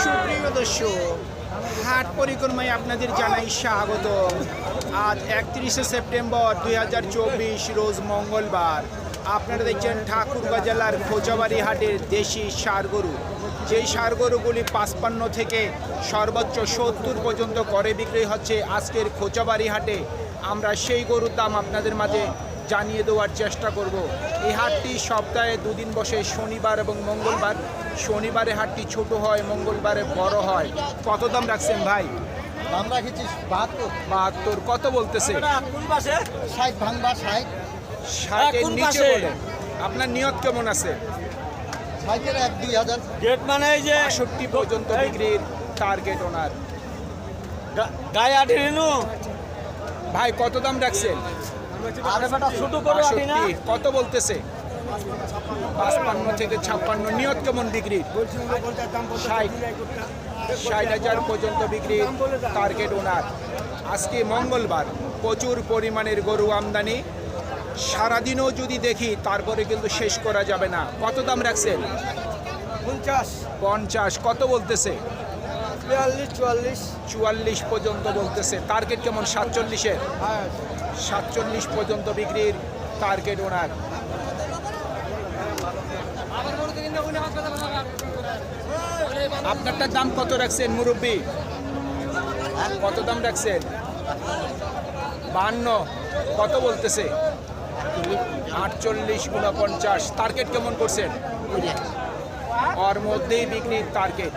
সুপ্রিয় দর্শক, হাট পরিক্রমায় আপনাদের জানাই স্বাগত। আজ একত্রিশে সেপ্টেম্বর দুই হাজার চব্বিশ, রোজ মঙ্গলবার। আপনারা দেখছেন ঠাকুরগাঁ জেলার খোঁজাবাড়ি হাটের দেশি সার গরু। যেই সার গরুগুলি পাঁচপান্ন থেকে সর্বোচ্চ সত্তর পর্যন্ত করে বিক্রি হচ্ছে আজকের খোঁচাবাড়ি হাটে, আমরা সেই গরুর দাম আপনাদের মাঝে জানিয়ে দেওয়ার চেষ্টা করব। এই হাটটি সপ্তাহে দুদিন বসে শনিবার এবং মঙ্গলবার শনিবারে হাটটি ছোট হয় মঙ্গলবারে বড় হয়। কত দাম রাখছেন ভাই? দাম রাখেছি বাহাত্তর। বাহাত্তর কত বলতেছে? ষাট ভাঙবা ষাট। ষাটের কোন নিচে বলে। আপনার নিয়ত কেমন আছে? ষাটের এক দুই হাজার। গেট মানে এই যে বাষট্টি পর্যন্ত বিক্রির টার্গেট ওনার গায়ে ভাই কত দাম রাখছেন? আরে করে আঠি কত বলতেছে? পাঁচপান্ন থেকে ছাপ্পান্ন নিয়ত কেমন বিক্রির ষাট ষাট হাজার পর্যন্ত বিক্রির টার্গেট ওনার আজকে মঙ্গলবার প্রচুর পরিমাণের গরু আমদানি। সারাদিনও যদি দেখি তারপরে কিন্তু শেষ করা যাবে না। কত দাম রাখছেন? পঞ্চাশ। পঞ্চাশ কত বলতেছে? চুয়াল্লিশ। চুয়াল্লিশ পর্যন্ত বলতেছে। টার্গেট কেমন? সাতচল্লিশের? সাতচল্লিশ পর্যন্ত বিক্রির টার্গেট ওনার আপনারটার দাম কত রাখছেন, মুরব্বী? কত দাম রাখছেন? বাহান্ন। কত বলতেছে? আটচল্লিশ উনপঞ্চাশ টার্গেট কেমন করছেন? ওর মধ্যেই বিক্রির টার্গেট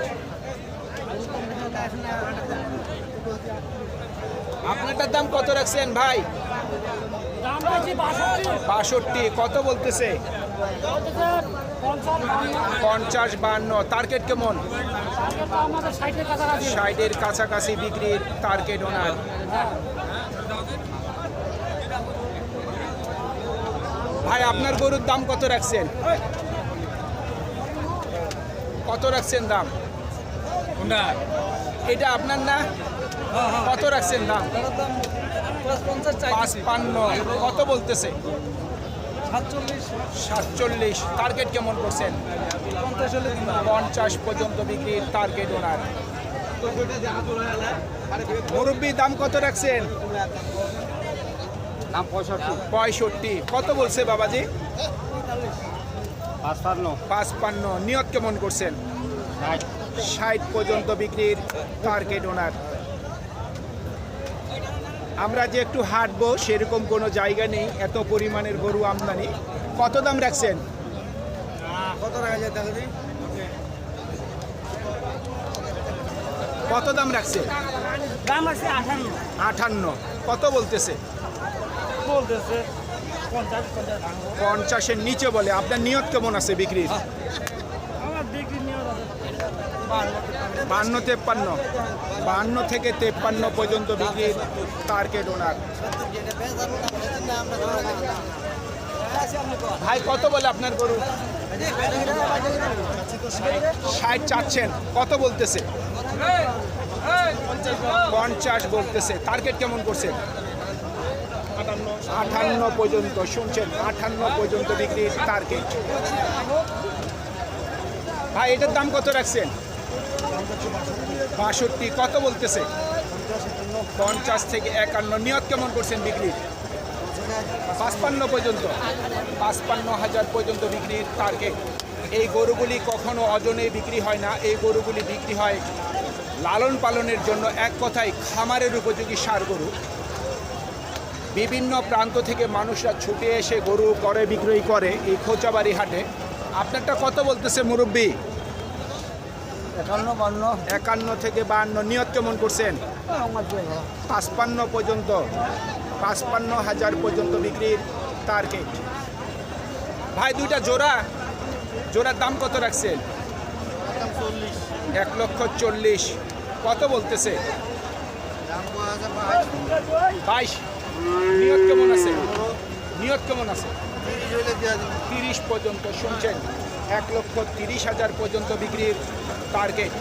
আপনারটার দাম কত রাখছেন, ভাই? বাষট্টি। কত বলতেছে? পঞ্চাশ বান্ন। টার্গেট কেমন? ষাটের কাছাকাছি বিক্রির টার্গেট ওনার ভাই, আপনার গরুর দাম কত রাখছেন? কত রাখছেন দাম? এটা আপনার না? কত রাখছেন দাম? পাঁচপান্ন। কত বলতেছে? সাতচল্লিশ। সাতচল্লিশ টার্গেট কেমন করছেন? পঞ্চাশ পর্যন্ত বিক্রির টার্গেট ওনার মুরব্বী দাম কত রাখছেন? দাম পঁয়ষট্টি। পঁয়ষট্টি। কত বলছে বাবাজি? পাঁচপান্ন। পাঁচপান্ন। নিয়ত কেমন করছেন? ষাট। পর্যন্ত বিক্রির টার্গেট ওনার আমরা যে একটু হাঁটবো সেরকম কোনো জায়গা নেই এত পরিমাণের গরু আমদানি। কত দাম রাখছেন? কত কত দাম রাখছেন দাম আছে আঠান্ন। কত বলতেছে? পঞ্চাশের নিচে বলে। আপনার নিয়ত কেমন আছে বিক্রির? আমার বিক্রি নিয়ে বান্ন তেপ্পান্ন, বান্ন থেকে তেপ্পান্ন পর্যন্ত বিক্রির টার্গেট ওনার ভাই, কত বলে আপনার গরু? ষাট চাচ্ছেন, কত বলতেছে? পঞ্চাশ বলতেছে টার্গেট কেমন করছে? আঠান্ন পর্যন্ত, শুনছেন? আঠান্ন পর্যন্ত বিক্রির টার্গেট ভাই, এটার দাম কত রাখছেন? বাষট্টি, কত বলতেছে? পঞ্চাশ থেকে একান্ন, নিয়ত কেমন করছেন বিক্রি? পাঁচপান্ন পর্যন্ত, পাঁচপান্ন হাজার পর্যন্ত বিক্রির টার্গেট এই গরুগুলি কখনো অজনে বিক্রি হয় না, এই গরুগুলি বিক্রি হয় লালন পালনের জন্য এক কথায় খামারের উপযোগী সার গরু। বিভিন্ন প্রান্ত থেকে মানুষরা ছুটে এসে গরু করে, বিক্রয় করে এই খোঁচাবাড়ি হাটে। আপনারটা কত বলতেছে মুরব্বী? একান্ন বান্ন। একান্ন থেকে বাহান্ন নিয়ত কেমন করছেন? পাঁচপান্ন পর্যন্ত পাঁচপান্ন হাজার পর্যন্ত বিক্রির টার্গেট ভাই দুইটা জোড়া জোড়ার দাম কত রাখছেন? এক লক্ষ চল্লিশ। কত বলতেছে? বাইশ। নিয়ত কেমন আছে? নিয়ত কেমন আছে? তিরিশ পর্যন্ত শুনছেন। এক লক্ষ তিরিশ হাজার পর্যন্ত বিক্রির টার্গেট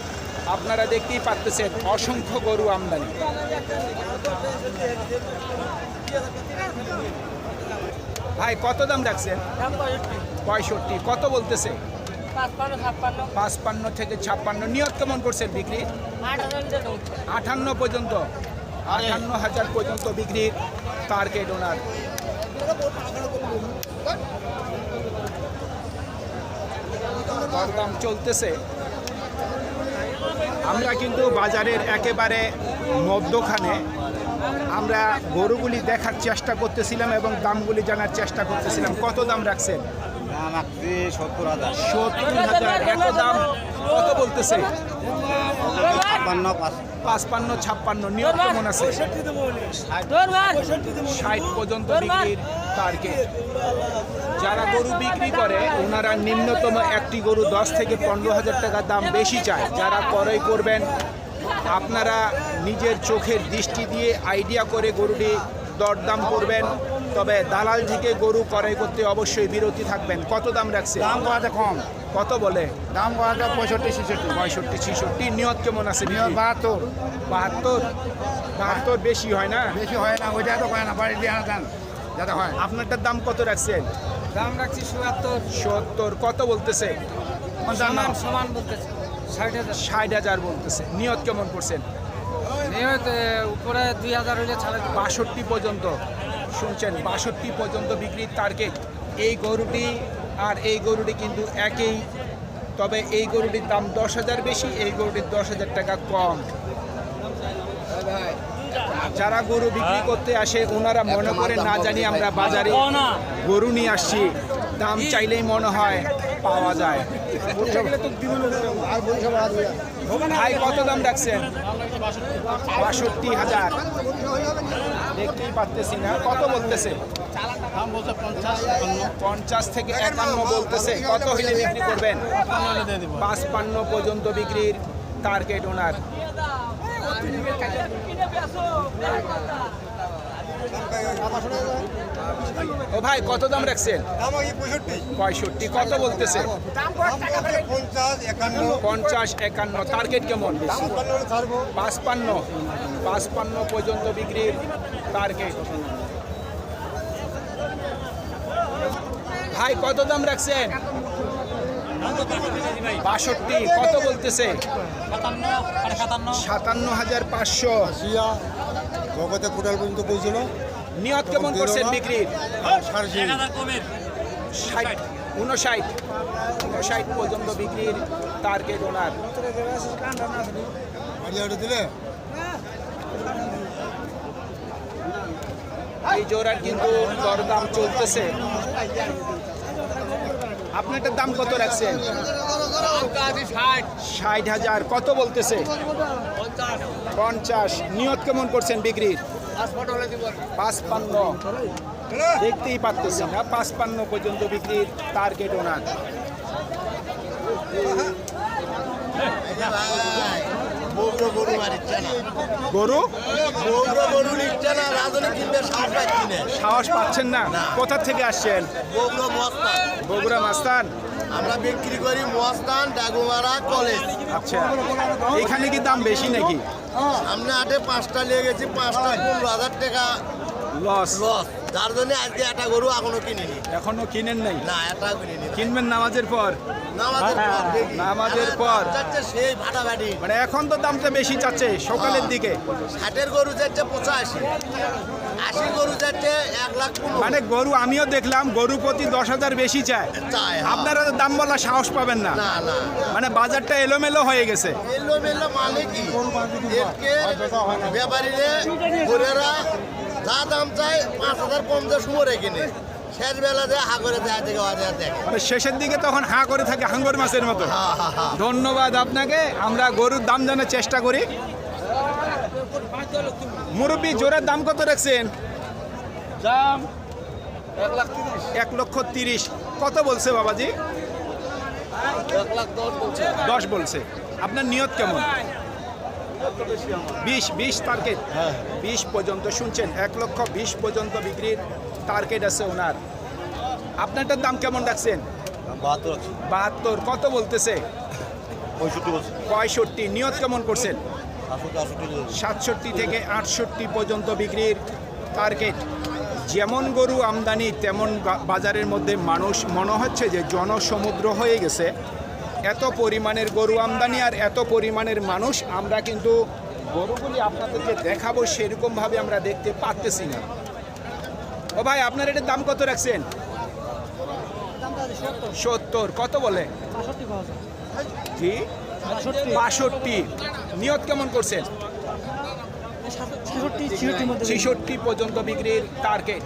আপনারা দেখতেই পাচ্ছেন অসংখ্য গরু আমদানি। ভাই কত দাম রাখছেন? পঁয়ষট্টি। কত বলতেছে? পাঁচপান্ন থেকে ছাপ্পান্ন। নিয়ত কেমন করছেন বিক্রি? আটান্ন পর্যন্ত। আঠান্ন হাজার পর্যন্ত বিক্রির টার্গেট ওনার দরদাম চলতেছে। আমরা কিন্তু বাজারের একেবারে মদ্যখানে আমরা গরুগুলি দেখার চেষ্টা করতেছিলাম এবং দামগুলি জানার চেষ্টা করতেছিলাম। কত দাম রাখছেন? দাম সত্তর হাজার। সত্তর হাজার। এত দাম কত বলতেছে? পাঁচপান্ন ছাপ্পান্ন। নিয়ম কেমন আছে? ষাট পর্যন্ত বিক্রির টার্গেট যারা গরু বিক্রি করে ওনারা নিম্নতম একটি গরু দশ থেকে পনেরো হাজার টাকা দাম বেশি চায়। যারা ক্রয় করবেন আপনারা নিজের চোখের দৃষ্টি দিয়ে আইডিয়া করে গরুটি দরদাম করবেন। তবে দালাল থেকে গরু ক্রয় করতে অবশ্যই বিরতি থাকবেন। কত দাম রাখছে? দাম করাতে কম। কত বলে? দাম করাতে পঁয়ষট্টি ছেষট্টি। পঁয়ষট্টি ছিষট্টি। নিয়ত কেমন আছে বিক্রি? বাহাত্তর। বাহাত্তর? বাহাত্তর বেশি হয় না? বেশি হয় না ওইটা তো হয় না বাড়ি দিয়ে আনা যাতে হয় আপনারটার দাম কত রাখছেন? দাম রাখছি চুয়াত্তর সত্তর কত বলতেছে? সমান সমান বলতেছে ষাট হাজার। ষাট হাজার বলতেছে। নিয়ত কেমন করছেন? নিয়ত উপরে দুই হাজার হইলে ছাড়ে। বাষট্টি পর্যন্ত শুনছেন বাষট্টি পর্যন্ত বিক্রির টার্গেট এই গরুটি আর এই গরুটি কিন্তু একই তবে এই গরুটির দাম দশ হাজার বেশি এই গরুটির দশ হাজার টাকা কম। যারা গরু বিক্রি করতে আসে ওনারা মনে করে না জানি আমরা বাজারে গরু নিয়ে আসছি। দাম চাইলেই মনে হয় পাওয়া যায়। ভাই কত দাম রাখছেন? বাষট্টি হাজার। দেখতেই পারতেছি না। কত বলতেছে? পঞ্চাশ থেকে একান্ন বলতেছে। কত হইলে বিক্রি করবেন? পাঁচপান্ন পর্যন্ত বিক্রির টার্গেট ওনার। ও ভাই, কত দাম রাখছেন? পঁয়ষট্টি। কত বলতেছে? পঞ্চাশ, একান্ন। টার্গেট কেমন? পাঁচপান্ন। পাঁচপান্ন পর্যন্ত বিক্রির টার্গেট ভাই, কত দাম রাখছেন? বাষট্টি। কত বলতেছে? সাতান্ন হাজার পাঁচশো। জগতে কোটাল পর্যন্ত পৌঁছল। নিয়ত কেমন করছেন বিক্রির? ষাট। উনষাট উনষাট পর্যন্ত বিক্রির টার্গেট ওনার দিলে? এই জোড়ার কিন্তু দরদাম চলতেছে। আপনারটার দাম কত রাখছেন? ষাট হাজার। কত বলতেছে? পঞ্চাশ। নিয়ত কেমন করছেন বিক্রির? পাঁচপান্ন। দেখতেই পারতেছেন না, পাঁচপান্ন পর্যন্ত বিক্রির টার্গেট ওনার। বৌগ্র গরু? মারিচ্ছে না গরু বৌগ্র গরু নিচ্ছে না। রাজনী কিনবে সার পাচ্ছি না। সাহস পাচ্ছেন না কোথা থেকে আসছেন? বৌগ্র মস্তান বগুড়া মাস্তান আমরা বিক্রি করি মস্তান ডাগুমারা কলেজ। আচ্ছা। এখানে কি দাম বেশি নাকি? সামনে হাটে পাঁচটা নিয়ে গেছি পাঁচটা পনেরো হাজার টাকা লস লস যার জন্য আজকে একটা গরু এখনও কিনিনি। এখনও কিনেন নাই? না একটা কিনিনি। কিনবেন নামাজের পর? নামাজের পর আমার পর। সেই ফাটাফাটি মানে এখন তো দামটা বেশি চাচ্ছে সকালের দিকে। ষাটের গরু যাচ্ছে পঁচাশি। আশি গরু যাচ্ছে এক লাখ মানে গরু আমিও দেখলাম গরু প্রতি দশ হাজার বেশি চায়। হ্যাঁ। আপনারা তো দাম বলা সাহস পাবেন না। মানে বাজারটা এলোমেলো হয়ে গেছে। এলো মেলো মানে কি ব্যাপারীরে যা দাম চায় পাঁচ হাজার পঞ্চাশ মরে কিনে। শেষ বেলা থেকে বাজার দেখে। মানে শেষের দিকে তখন হাঁ করে থাকে হাঙ্গর মাছের মতো। হা হা হা। ধন্যবাদ আপনাকে। আমরা গরুর দাম জানার চেষ্টা করি। মুরব্বী জোরের দাম কত রাখছেন? দাম এক লক্ষ তিরিশ। কত বলছে বাবাজি? দশ বলছে। দশ বলছে। আপনার নিয়ত কেমন? বিশ বিশ টার্গেট বিশ পর্যন্ত শুনছেন? এক লক্ষ বিশ পর্যন্ত বিক্রির টার্গেট আছে ওনার। আপনারটার দাম কেমন রাখছেন? বাহাত্তর বাহাত্তর কত বলতেছে? পঁয়ষট্টি নিয়ত কেমন করছেন? সাতষট্টি থেকে আটষট্টি পর্যন্ত বিক্রির টার্গেট যেমন গরু আমদানি তেমন বাজারের মধ্যে মানুষ মনে হচ্ছে যে জনসমুদ্র হয়ে গেছে। এত পরিমাণের গরু আমদানি আর এত পরিমাণের মানুষ আমরা কিন্তু গরুগুলি আপনাদেরকে দেখাবো সেরকমভাবে আমরা দেখতে পারতেছি না। ও ভাই আপনার এটার দাম কত রাখছেন? সত্তর কত বলে? জি বাষট্টি। নিয়ত কেমন করছেন? ছেষট্টি পর্যন্ত বিক্রির টার্গেট